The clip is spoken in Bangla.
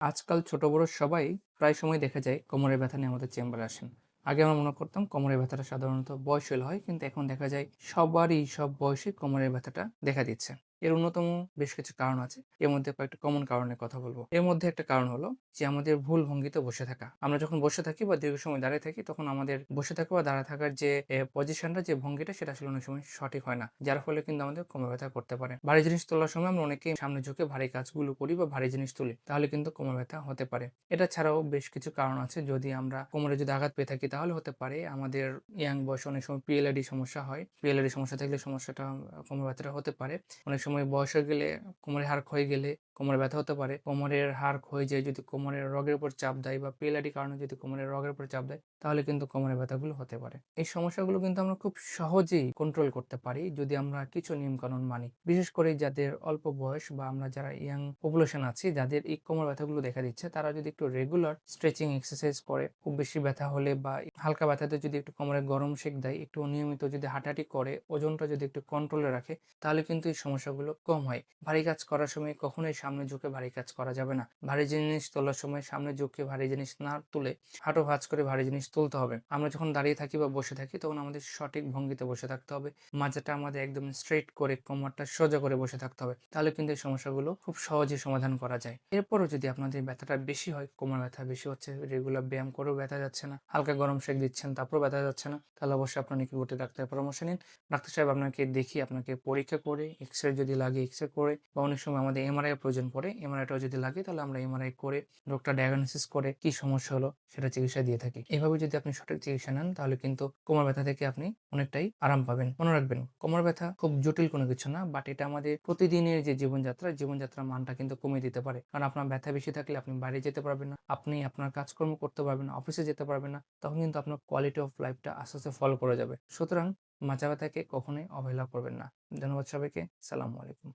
আজকাল ছোট বড় সবাই প্রায় সময় দেখা যায় কোমরের ব্যথা নিয়ে আমাদের চেম্বারে আসেন। আগে আমরা মনে করতাম কোমরের ব্যথাটা সাধারণত বয়সীল হয়, কিন্তু এখন দেখা যায় সবারই সব বয়সে কোমরের ব্যথাটা দেখা দিচ্ছে। এর অন্যতম বেশ কিছু কারণ আছে। এর মধ্যে কয়েকটা কমন কারণের কথা বলব। এর মধ্যে একটা কারণ হলো যে আমাদের ভুল ভঙ্গিতে বসে থাকা। আমরা যখন বসে থাকি বা দীর্ঘ সময় দাঁড়িয়ে থাকি, তখন আমাদের বসে থাকা বা দাঁড়িয়ে থাকার যে পজিশনটা যে ভঙ্গিটা, সেটা আসলে অনেক সময় সঠিক হয় না। যার ফলে কিন্তু আমাদের কোমর ব্যথা করতে পারে। ভারী জিনিস তোলার সময় আমরা অনেকে সামনে ঝুঁকে ভারী কাজগুলো করি বা ভারী জিনিস তুলি, তাহলে কিন্তু কোমর ব্যথা হতে পারে। এটা ছাড়াও বেশ কিছু কারণ আছে। যদি আমরা কোমরে যদি আঘাত পেয়ে থাকি, তাহলে হতে পারে আমাদের ইয়াং বয়সে অনেক সময় পিএলআইডি সমস্যা হয়। পিএলআইডি সমস্যা থাকলে সমস্যাটা কোমর ব্যথাটা হতে পারে। অনেক সময় বয়স হয়ে গেলে কোমরের হাড় ক্ষয়ে গেলে কোমরে ব্যথা হতে পারে। কোমরের হাড় ক্ষয়ে যায় যদি কোমরের রগের উপর চাপ দেয় বা পিএলআইডি কারণে যদি কোমরের রগের উপর চাপ দেয়, তাহলে কিন্তু কোমরের ব্যথাগুলো হতে পারে। এই সমস্যাগুলো কিন্তু আমরা খুব সহজেই কন্ট্রোল করতে পারি যদি আমরা কিছু নিয়মকানুন মানি। বিশেষ করে যাদের অল্প বয়স বা আমরা যারা ইয়াং পপুলেশন আছি, যাদের এই কোমর ব্যথাগুলো দেখা দিচ্ছে, তারা যদি একটু রেগুলার স্ট্রেচিং এক্সারসাইজ করে, খুব বেশি ব্যথা হলে বা হালকা ব্যথাতে যদি একটু কোমরে গরম শেক দেয়, একটু নিয়মিত যদি হাঁটাহাঁটি করে, ওজনটা যদি একটু কন্ট্রোলে রাখে, তাহলে কিন্তু এই সমস্যাগুলো কম হয়। ভারী কাজ করার সময় কখনোই সামনে ঝুঁকে ভারী কাজ করা যাবে না। ভারী জিনিস তোলার সময় সামনে ঝুঁকে ভারী জিনিস না তুলে হাঁটো ভাঁজ করে ভারী জিনিস তুলতে হবে। আমরা যখন দাঁড়িয়ে থাকি বা বসে থাকি তখন আমাদের সঠিক ভঙ্গিতে বসে থাকতে হবে। মাজাটা আমাদের একদম স্ট্রেট করে কোমরটা সোজা করে বসে থাকতে হবে। তাহলে কিন্তু এই সমস্যাগুলো খুব সহজে সমাধান করা যায়। এরপরও যদি আপনাদের ব্যথাটা বেশি হয়, কোমর ব্যথা বেশি হচ্ছে রেগুলার ব্যায়াম করেও ব্যথা যাচ্ছে না, হালকা গরম শেক দিচ্ছেন, তারপরেও ব্যথা যাচ্ছে না, তাহলে অবশ্যই আপনার নিকটবর্তী ডাক্তারের পরামর্শ নিন। ডাক্তার সাহেব আপনাকে দেখি আপনাকে পরীক্ষা করে এক্স রে যদি লাগে এক্স রে করে বা অনেক সময় আমাদের এমআরআই প্রয়োজন পড়ে এমআরআইটাও যদি লাগে তাহলে আমরা এমআরআই করে রোগটা ডায়াগনোসিস করে কি সমস্যা হলো সেটা চিকিৎসা দিয়ে থাকি। এভাবে যদি আপনি সঠিক চিকিৎসা নেন তাহলে কিন্তু কোমর ব্যথা থেকে আপনি অনেকটাই আরাম পাবেন। মনে রাখবেন, কোমর ব্যথা খুব জটিল কোনো কিছু না বাট এটা আমাদের প্রতিদিনের যে জীবনযাত্রা, জীবনযাত্রার মানটা কিন্তু কমিয়ে দিতে পারে। কারণ আপনার ব্যথা বেশি থাকলে আপনি বাইরে যেতে পারবেন না, আপনি আপনার কাজকর্ম করতে পারবেন না অফিসে যেতে পারবেন না, তখন কিন্তু আপনার কোয়ালিটি অফ লাইফটা আস্তে আস্তে ফল করে যাবে। সুতরাং মাচা ব্যথাকে কখনোই অবহেলা করবেন না। ধন্যবাদ সবাইকে। সালামু আলাইকুম।